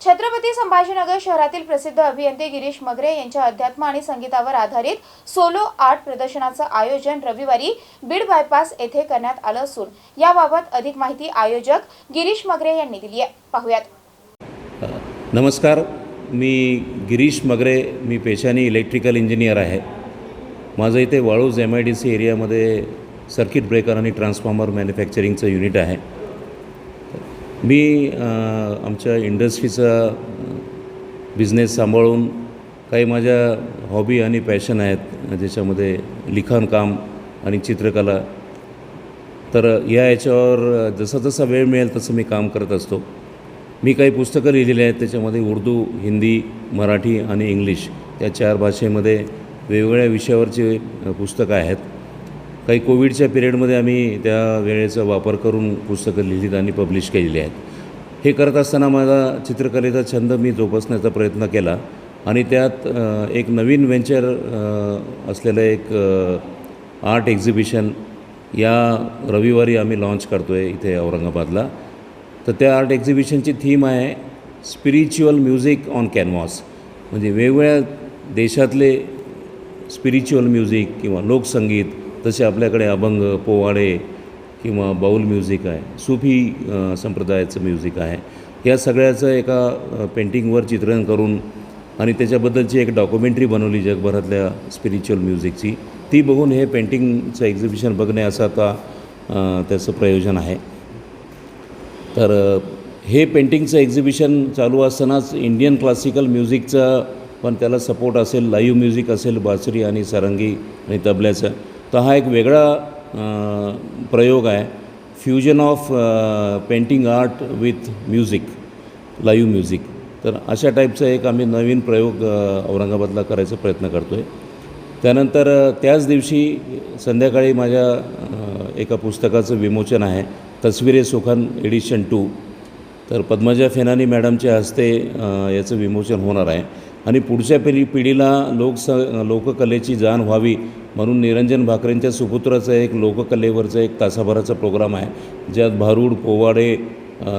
छत्रपती संभाजीनगर शहरातील प्रसिद्ध अभियंते गिरीश मगरे यांच्या अध्यात्म आणि संगीतावर आधारित सोलो आर्ट प्रदर्शनाचं आयोजन रविवारी बीड बायपास येथे करण्यात आलं असून याबाबत अधिक माहिती आयोजक गिरीश मगरे यांनी दिली आहे. पाहूयात. नमस्कार मी गिरीश मगरे मी पेशाने इलेक्ट्रिकल इंजिनियर आहे. माझं इथे Waluj M I D C एरियामध्ये सर्किट ब्रेकर आणि ट्रान्सफॉर्मर मॅन्युफॅक्चरिंगचं युनिट आहे. मी आमच्या इंडस्ट्रीचा बिझनेस सांभाळून काही माझ्या हॉबी आणि पॅशन आहेत ज्याच्यामध्ये लिखाणकाम आणि चित्रकला. तर या याच्यावर जसा जसा वेळ मिळेल तसं मी काम करत असतो. मी काही पुस्तकं लिहिलेली आहेत त्याच्यामध्ये उर्दू हिंदी मराठी आणि इंग्लिश या चार भाषेमध्ये वेगवेगळ्या विषयावरची पुस्तकं आहेत. काही कोविडच्या पिरियडमध्ये आम्ही त्या वेळेचा वापर करून पुस्तकं लिहिलीत आणि पब्लिश केलेली आहेत. हे करत असताना माझा चित्रकलेचा छंद मी जोपासण्याचा प्रयत्न केला आणि त्यात एक नवीन व्हेंचर असलेलं एक आर्ट एक्झिबिशन या रविवारी आम्ही लॉन्च करतो आहे इथे औरंगाबादला. तर त्या आर्ट एक्झिबिशनची थीम आहे स्पिरिच्युअल म्युझिक ऑन कॅनव्हास. म्हणजे वेगवेगळ्या देशातले स्पिरिच्युअल म्युझिक किंवा लोकसंगीत तसे आपल्याकडे अभंग पोवाडे किंवा बाऊल म्युझिक आहे. सुफी संप्रदायाचं म्युझिक आहे. या सगळ्याचं एका पेंटिंगवर चित्रण करून आणि त्याच्याबद्दलची एक डॉक्युमेंटरी बनवली जगभरातल्या स्पिरिच्युअल म्युझिकची ती बघून हे पेंटिंगचं एक्झिबिशन बघणे असं आता त्याचं प्रयोजन आहे. तर हे पेंटिंगचं एक्झिबिशन चालू असतानाच इंडियन क्लासिकल म्युझिकचं पण त्याला सपोर्ट असेल लाईव्ह म्युझिक असेल बासरी आणि सारंगी आणि तबल्याचं. तर हा एक वेगळा प्रयोग आहे. Fusion of painting art with music live music तर अशा टाईपचा एक आम्ही नवीन प्रयोग औरंगाबादला करायचा प्रयत्न करतो आहे त्यानंतर त्याच दिवशी संध्याकाळी माझ्या एका पुस्तकाचं विमोचन आहे. तस्विरे सुखान एडिशन टू तर पद्मजा फेनानी मॅडमच्या हस्ते याचं विमोचन होणार आहे. आणि पुढच्या पिढी पिढीला लोकस लोककलेची जाण व्हावी म्हणून निरंजन भाकरेंच्या सुपुत्राचं एक लोककलेवरचं एक तासाभराचा प्रोग्राम आहे ज्यात भारूड पोवाडे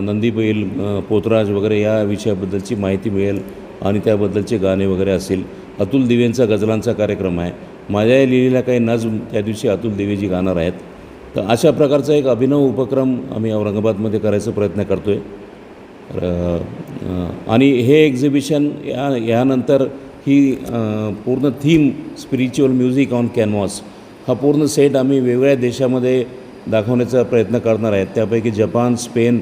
नंदीबैल पोतराज वगैरे या विषयाबद्दलची माहिती मिळेल आणि त्याबद्दलचे गाणे वगैरे असेल. अतुल दिवेंचा गझलांचा कार्यक्रम आहे. माझ्या लिहिलेल्या काही नज त्या दिवशी अतुल दिवेजी गाणार आहेत. तर अशा प्रकारचा एक अभिनव उपक्रम आम्ही औरंगाबादमध्ये करायचा प्रयत्न करतो आहे आणि हे एक्झिबिशन या यानंतर ही पूर्ण theme spiritual music on canvas हा पूर्ण सेट आम्ही वेगवेगळ्या देशामध्ये दाखवण्याचा प्रयत्न करणार आहेत. त्यापैकी जपान स्पेन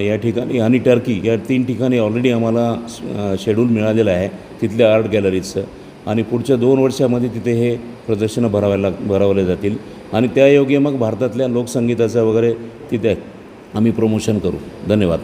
या ठिकाणी आणि टर्की या तीन ठिकाणी ऑलरेडी आम्हाला शेड्यूल मिळालेलं आहे तिथल्या आर्ट गॅलरीजचं आणि पुढच्या दोन वर्षामध्ये तिथे हे प्रदर्शनं भरावायला भरवले जातील. आणि त्यायोगे मग भारतातल्या लोकसंगीताचं वगैरे तिथे आम्ही प्रमोशन करू. धन्यवाद.